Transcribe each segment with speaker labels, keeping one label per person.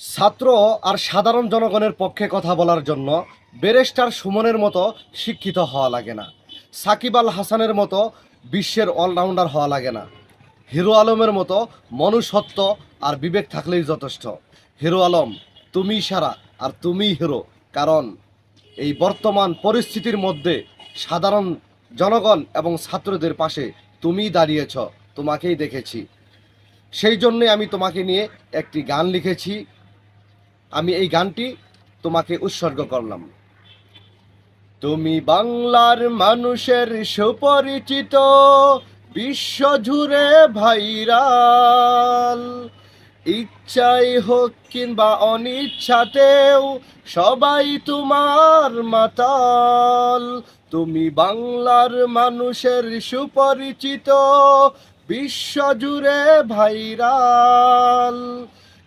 Speaker 1: ছাত্র আর সাধারণ জনগণের পক্ষে কথা বলার জন্য ব্যারিস্টার সুমনের মতো শিক্ষিত হওয়া লাগে না। সাকিব আল হাসানের মতো বিশ্বের অলরাউন্ডার হওয়া লাগে না। হিরো আলমের মতো মনুষ্যত্ব আর বিবেক থাকলেই যথেষ্ট। হিরো আলম, তুমি সারা আর তুমিই হিরো, কারণ এই বর্তমান পরিস্থিতির মধ্যে সাধারণ জনগণ এবং ছাত্রদের পাশে তুমিই দাঁড়িয়েছ, তোমাকেই দেখেছি। সেই জন্যে আমি তোমাকে নিয়ে একটি গান লিখেছি। আমি এই গানটি তোমাকে উৎসর্গ করলাম। তুমি বাংলার মানুষের সুপরিচিত, বিশ্ব জুড়ে ভাইরাল। ইচ্ছাই হোক কিংবা অনিচ্ছাতেও সবাই তোমার মাতাল। তুমি বাংলার মানুষের সুপরিচিত, বিশ্ব জুড়ে ভাইরাল।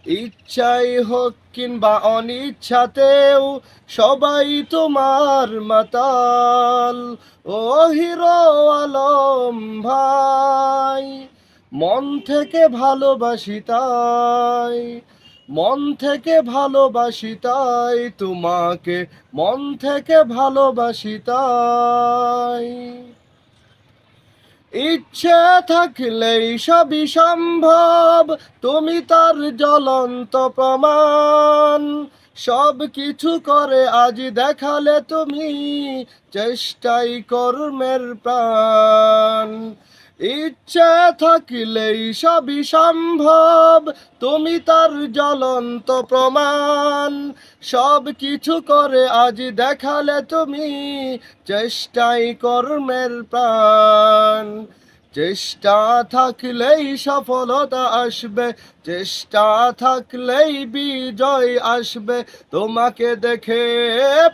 Speaker 1: ইচ্ছাই হোক কিংবা অনিচ্ছাতেও সবাই তোমার মাতাল। ও হিরো আলম ভাই, মন থেকে ভালোবাসি তাই, মন থেকে ভালোবাসি তাই, তোমাকে মন থেকে ভালোবাসি তাই। ইচ্ছে থাকলেই সবই সম্ভব। তুমি তার জ্বলন্ত প্রমাণ। সব কিছু করে আজ দেখালে তুমি চেষ্টাই কর্মের প্রাণ। ইচ্ছে থাকলেই সবই সম্ভব। তুমি তার জ্বলন্ত প্রমাণ। সব কিছু করে আজ দেখালে তুমি চেষ্টাই কর্মের প্রাণ। চেষ্টা থাকলেই সফলতা আসবে, চেষ্টা থাকলেই বিজয় আসবে। তোমাকে দেখে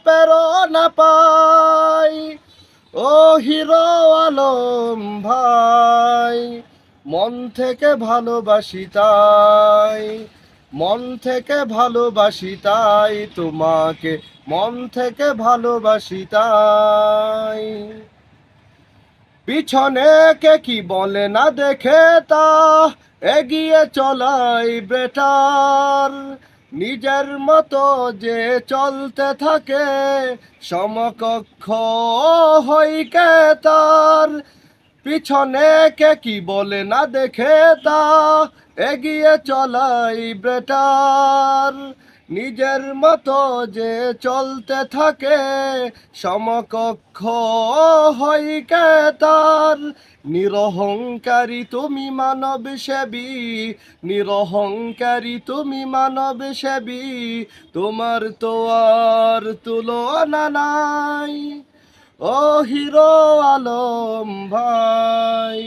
Speaker 1: প্রেরণা পাই। ও হিরো আলম ভাই মন থেকে ভালোবাসি তাই, মন থেকে ভালোবাসি তাই তোমাকে, মন থেকে ভালোবাসি তাই। পিছনে কে কি বলে না দেখে তা, এগিয়ে চলাই বেটার নিজের মতো যে চলতে থাকে, সমকক্ষ হইকে তার। পিছনে কে কি বলে না দেখে তা? এগিয়ে চলাই বেটার। নিজের মতো যে চলতে থাকে, সমকক্ষ হইকে তার? নিরহংকারী তুমি মানব সেবী, নিরহংকারী তুমি মানব সেবী, তোমার তো আর তুলনা নাই। ও হিরো আলম ভাই,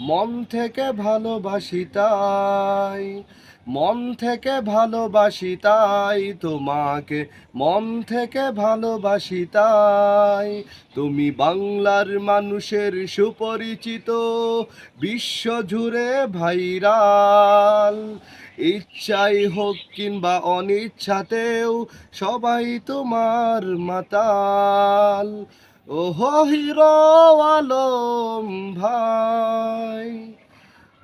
Speaker 1: মন থেকে ভালোবাসি তাই, মন থেকে ভালোবাসি তাই, তোমাকে মন থেকে ভালোবাসি তাই। তুমি বাংলার মানুষের সুপরিচিত, বিশ্ব জুড়ে ভাইরাল। ইচ্ছাই হোক কিংবা অনিচ্ছাতেও সবাই তোমার মাতাল। ওহো হিরো আলম ভাই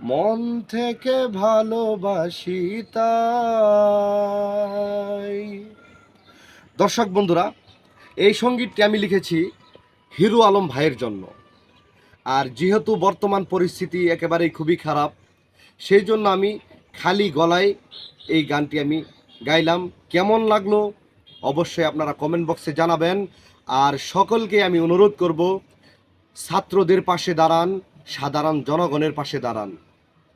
Speaker 1: মন থেকে ভালোবাসি তাই দর্শক বন্ধুরা, এই সঙ্গীতটি আমি লিখেছি হিরো আলম ভাইয়ের জন্য। আর যেহেতু বর্তমান পরিস্থিতি একেবারেই খুবই খারাপ, সেই জন্য আমি খালি গলায় এই গানটি আমি গাইলাম। কেমন লাগল? অবশ্যই আপনারা কমেন্ট বক্সে জানাবেন। আর সকলকে আমি অনুরোধ করব, ছাত্রদের পাশে দাঁড়ান, সাধারণ জনগণের পাশে দাঁড়ান।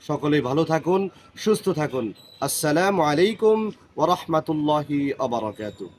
Speaker 1: সকলেই ভালো থাকুন, সুস্থ থাকুন। আসসালামু আলাইকুম ওরহমতুল্লাহি আবরকাতুহ